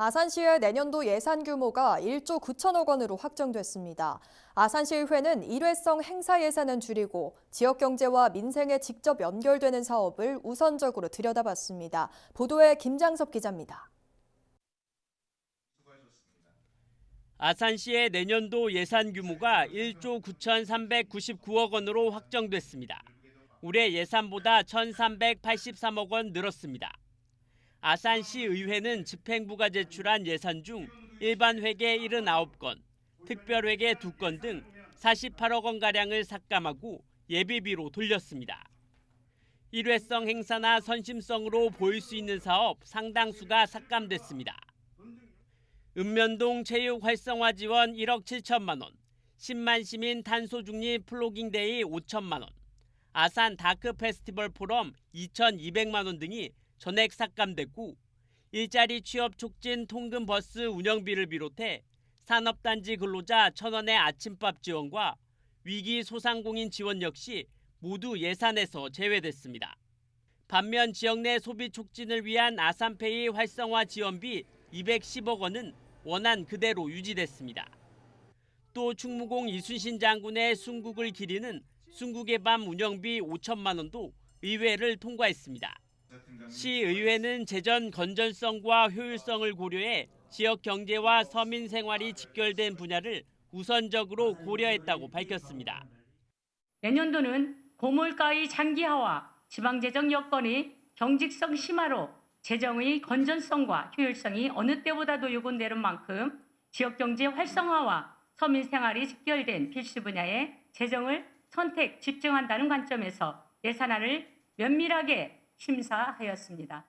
아산시의 내년도 예산 규모가 1조 9천억 원으로 확정됐습니다. 아산시의회는 일회성 행사 예산은 줄이고 지역 경제와 민생에 직접 연결되는 사업을 우선적으로 들여다봤습니다. 보도에 김장섭 기자입니다. 아산시의 내년도 예산 규모가 1조 9,399억 원으로 확정됐습니다. 올해 예산보다 1,383억 원 늘었습니다. 아산시 의회는 집행부가 제출한 예산 중 일반 회계 79건, 특별 회계 2건 등 48억 원 가량을 삭감하고 예비비로 돌렸습니다. 일회성 행사나 선심성으로 보일 수 있는 사업 상당수가 삭감됐습니다. 읍면동 체육 활성화 지원 1억 7천만 원, 10만 시민 탄소 중립 플로깅 데이 5천만 원, 아산 다크 페스티벌 포럼 2,200만 원 등이 전액 삭감됐고 일자리 취업 촉진 통금 버스 운영비를 비롯해 산업단지 근로자 천원의 아침밥 지원과 위기 소상공인 지원 역시 모두 예산에서 제외됐습니다. 반면 지역 내 소비 촉진을 위한 아산페이 활성화 지원비 210억 원은 원안 그대로 유지됐습니다. 또 충무공 이순신 장군의 순국을 기리는 순국의 밤 운영비 5천만 원도 의회를 통과했습니다. 시의회는 재전 건전성과 효율성을 고려해 지역 경제와 서민 생활이 직결된 분야를 우선적으로 고려했다고 밝혔습니다. 내년도는 고물가의 장기화와 지방재정 여건이 경직성 심화로 재정의 건전성과 효율성이 어느 때보다도 요구되는 만큼 지역경제 활성화와 서민 생활이 직결된 필수 분야에 재정을 선택 집중한다는 관점에서 예산안을 면밀하게 심사하였습니다.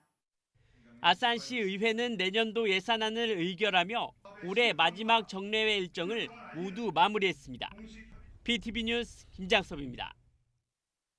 아산시 의회는 내년도 예산안을 의결하며 올해 마지막 정례회 일정을 모두 마무리했습니다. BTV 뉴스 김장섭입니다.